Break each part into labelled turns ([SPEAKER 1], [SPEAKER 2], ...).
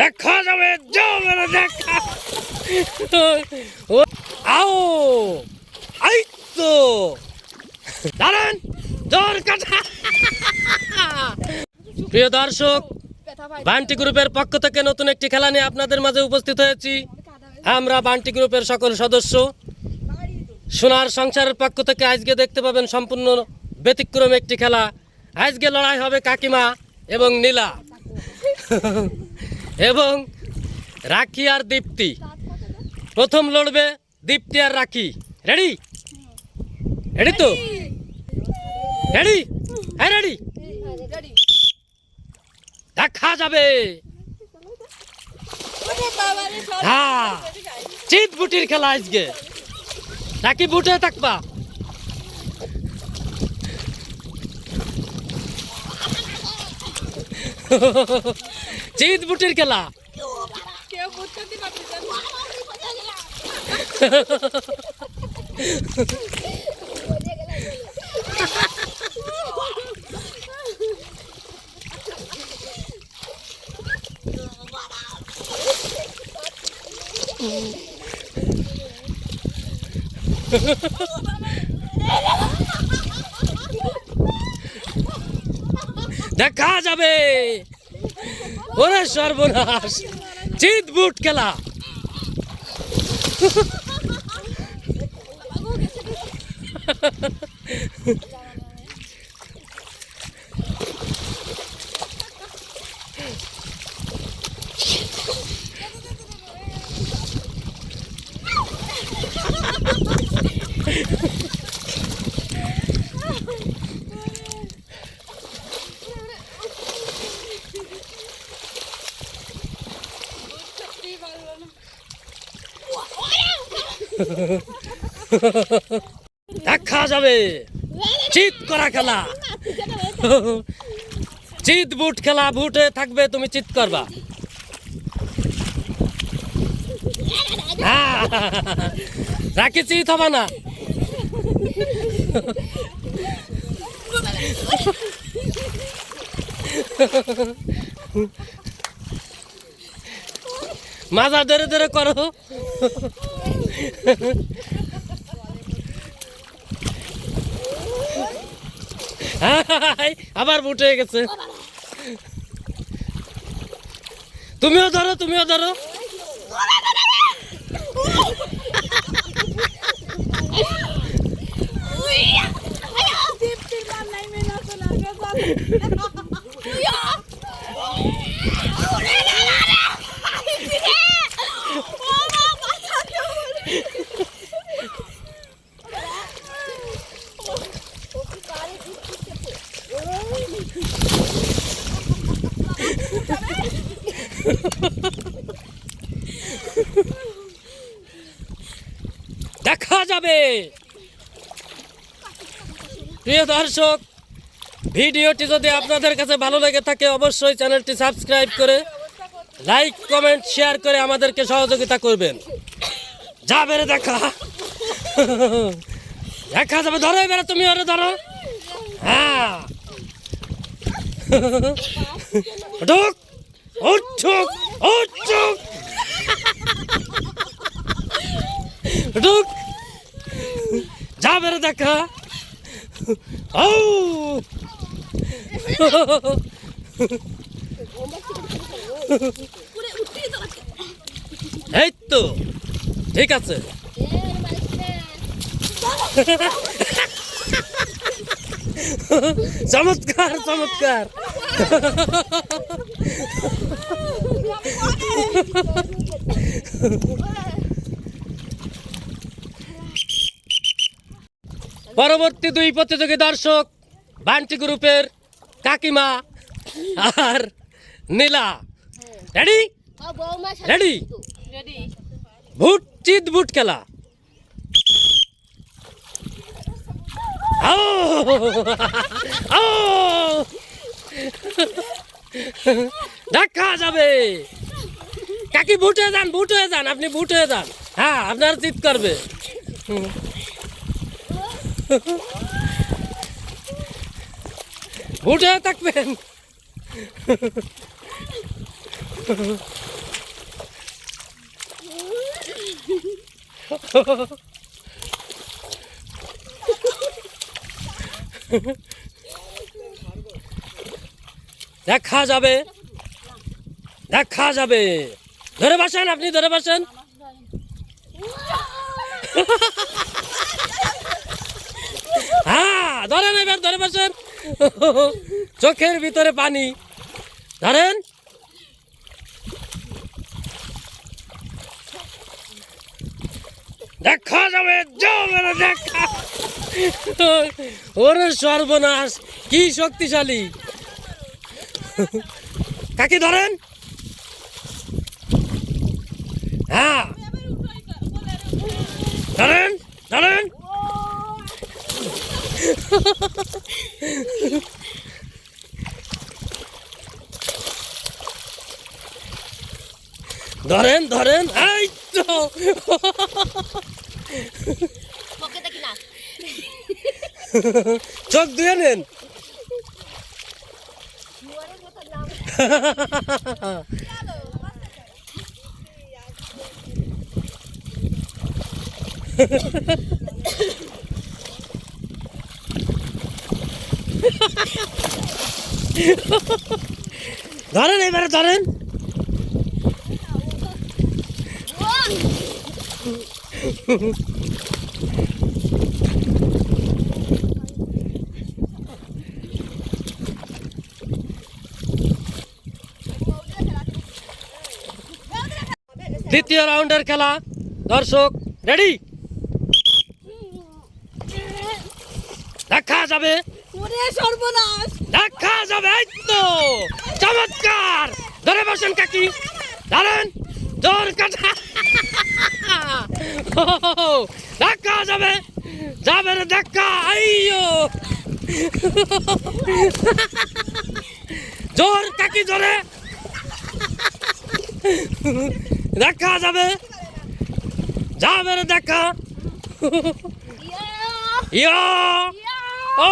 [SPEAKER 1] দেখা যাবে যাবে দেখা আও আই তো দাঁড়ান জোর কাটা প্রিয় দর্শক বান্টি গ্রুপের পক্ষ থেকে নতুন একটি খেলা নিয়ে আপনাদের মাঝে উপস্থিত হয়েছি। আমরা বান্টি গ্রুপের সকল সদস্য। সোনার সংসারের পক্ষ থেকে আজকে দেখতে পাবেন সম্পূর্ণ ব্যতিক্রম একটি খেলা। আজকে লড়াই হবে কাকিমা এবং নীলা। এবং রাখি আর দীপ্তি। প্রথম লড়বে দীপ্তি আর রাখি। রেডি রেডি তো? রেডি হ্যাঁ রেডি দেখা যাবে। হ্যাঁ চিত বুটির খেলা আজকে। নাকি বুটে থাকবা। চিত বুটির খেলা
[SPEAKER 2] কেউ বুঝতে পারতেছে না।
[SPEAKER 1] দেখা যাবে। ওরে সর্বনাশ। বুট খেলা।
[SPEAKER 2] সত্যিই
[SPEAKER 1] দেখা যাবে। চিত করা খেলা। চিত বুট খেলা, বুটে থাকবে, তুমি চিত করবা। হ্যাঁ। রাখি চিত হবে না। মাজা ধরে ধরে করো। আবার বুট হয়ে গেছে। তুমিও ধরো তুমিও ধরো।
[SPEAKER 2] দীপ্তির
[SPEAKER 1] যাবে প্রিয় দর্শক, ভিডিওটি যদি আপনাদের কাছে ভালো লেগে থাকে, অবশ্যই চ্যানেলটি সাবস্ক্রাইব করে লাইক, কমেন্ট, শেয়ার করে আমাদেরকে সহযোগিতা করবেন। যাবে রে দেখা। দেখা যাবে। ধরো এবারে তুমি ওরে ধরো। হ্যাঁ। ঢুক। উঠুক উঠুক ঢুক। যাবে রে দেখা। ও এই তো ঠিক আছে। চমৎকার চমৎকার। পরবর্তী দুই প্রতিযোগী দর্শক বান্টি গ্রুপের কাকিমা আর নীলা। রেডি রেডি
[SPEAKER 2] রেডি
[SPEAKER 1] ভুট চিত বুট খেলা! দেখা যাবে। কাকি বুট হয়ে যান বুট হয়ে যান আপনি বুট হয়ে যান। হ্যাঁ আপনার চিত করবে। হয়ে থাকবেন। দেখা যাবে। দেখা যাবে। ধরে বসেন আপনি ধরে বসেন হ্যাঁ ধরেন এবার, ধরে বসেন। চোখের ভিতরে পানি। ধরেন। দেখা যাবে ওরে সর্বনাশ, কি শক্তিশালী। কাকে, ধরেন। হ্যাঁ। ধরেন ধরেন। ধরেন ধরেন এই তো। চোখ ধুয়ে নেন। ধরেন এবারে ধরেন। দ্বিতীয় রাউন্ডের খেলা। দর্শক রেডি? দেখা যাবে।
[SPEAKER 2] সর্বনাশ।
[SPEAKER 1] দেখা যাবে তো। চমৎকার। ধরে বসেন কাকি। ধরেন জোর কাটা। দেখা যাবে যাবে রে দেখা আইয়ো। জোর কাকি জোরে। দেখা যাবে যাবে রে দেখা ইয়া। ও।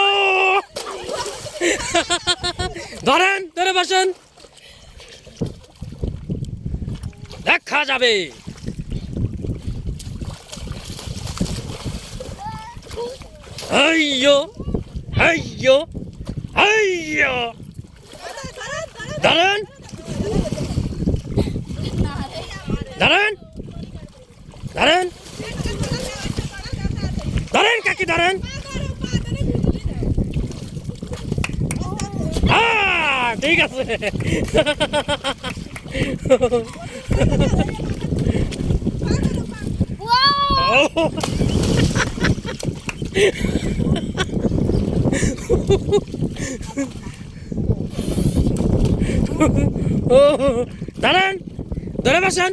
[SPEAKER 1] ধরেন ধরে বসেন। দেখা যাবে। আইয়ো আইয়ো আইয়ো ধরেন। ধরেন। ধরেন। ধরেন কাকি ধরেন। হ্যাঁ ঠিক আছে দাঁড়ান ধরে বসেন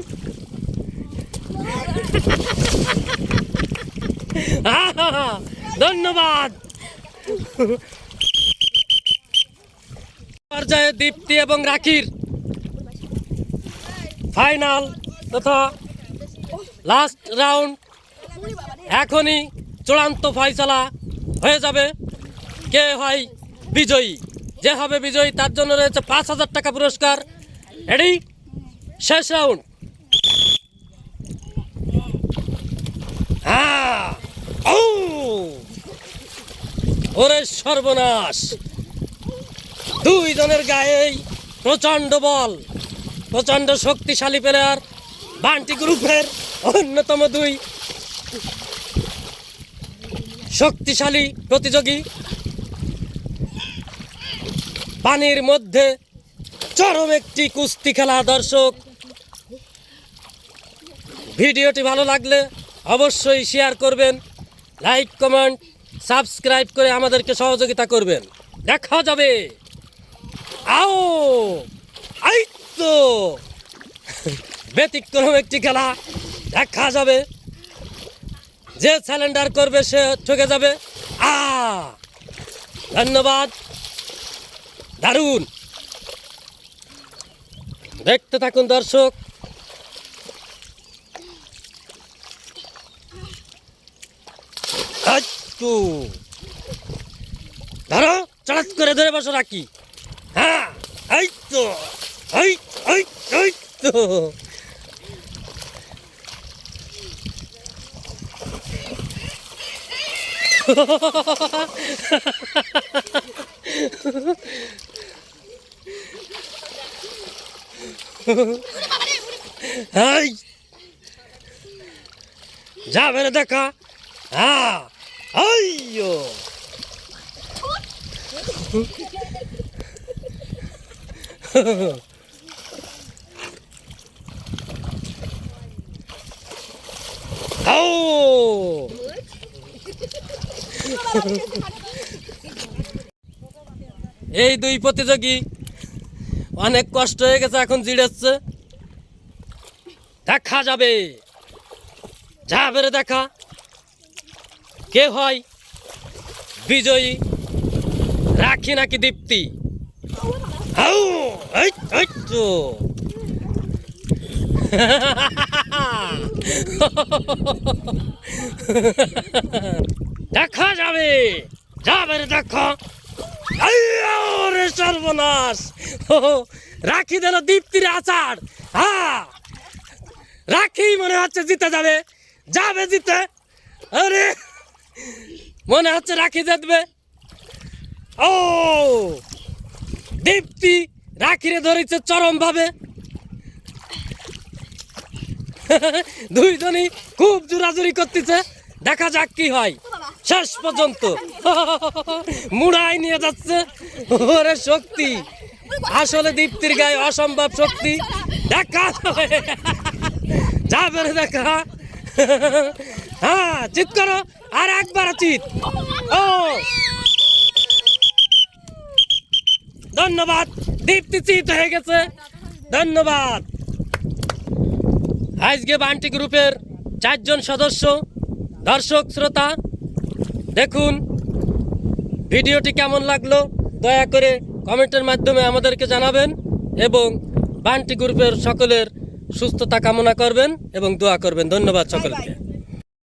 [SPEAKER 1] আহা, ধন্যবাদ পর্যায়ে দীপ্তি এবং রাখির ফাইনাল তথা লাস্ট রাউন্ড এখনই চূড়ান্ত ফয়সালা হয়ে যাবে। কে হয় বিজয়ী? যে হবে বিজয়ী, তার জন্য রয়েছে পাঁচ হাজার টাকা পুরস্কার। রেডি শেষ রাউন্ড হ্যাঁ। ওরে সর্বনাশ! দুইজনের গায়েই প্রচণ্ড বল, প্রচণ্ড শক্তিশালী প্লেয়ার বান্টি গ্রুপের অন্যতম দুই শক্তিশালী প্রতিযোগী। পানির মধ্যে চরম একটি কুস্তি খেলা, দর্শক। ভিডিওটি ভালো লাগলে অবশ্যই শেয়ার করবেন লাইক কমেন্ট সাবস্ক্রাইব করে আমাদেরকে সহযোগিতা করবেন। দেখা যাবে আও! আই তো! ব্যতিক্রম একটি খেলা। দেখা যাবে। যে স্যালেন্ডার করবে, সে ঠকে যাবে। আ! ধন্যবাদ। দারুণ। দেখতে থাকুন দর্শক। ধরো চড়াত করে ধরে বসো রাখি। হ্যাঁ এই তো এই এই এই তো এই যাবে না দেখা হ্যাঁ আইয়ো ও এই দুই প্রতিযোগী অনেক কষ্ট হয়ে গেছে, এখন জিড়েচ্ছে দেখা যাবে। যাবে রে দেখা। কে হয়? বিজয়ী? রাখি নাকি দীপ্তি? আউ, এই, তো। দেখা যাবে যাবে দেখা। রে সর্বনাশ। রাখি দিল দীপ্তির আচার। হ্যাঁ রাখি মনে হচ্ছে জিতে যাবে যাবে জিতে। আরে মনে হচ্ছে রাখি জিতবে। ও দীপ্তি রাখিরে ধরেছে চরম ভাবে দুইজনই খুব জোরাজুরি করতেছে। দেখা যাক কি হয়। শেষ পর্যন্ত। মুড়াই নিয়ে যাচ্ছে। ওরে শক্তি। আসলে দীপ্তির গায়ে অসম্ভব শক্তি। দেখা যাবে দেখা। হ্যাঁ চিৎ করো। আর একবার চিৎ ও! ধন্যবাদ। দীপ্তি চিত হয়ে গেছে। ধন্যবাদ। আজকে বান্টি গ্রুপের চারজন সদস্য, দর্শক, শ্রোতা, দেখুন, ভিডিওটি কেমন লাগল, দয়া করে কমেন্টের মাধ্যমে আমাদেরকে জানাবেন এবং বান্টি গ্রুপের সকলের সুস্থতা কামনা করবেন এবং দোয়া করবেন। ধন্যবাদ সকলকে।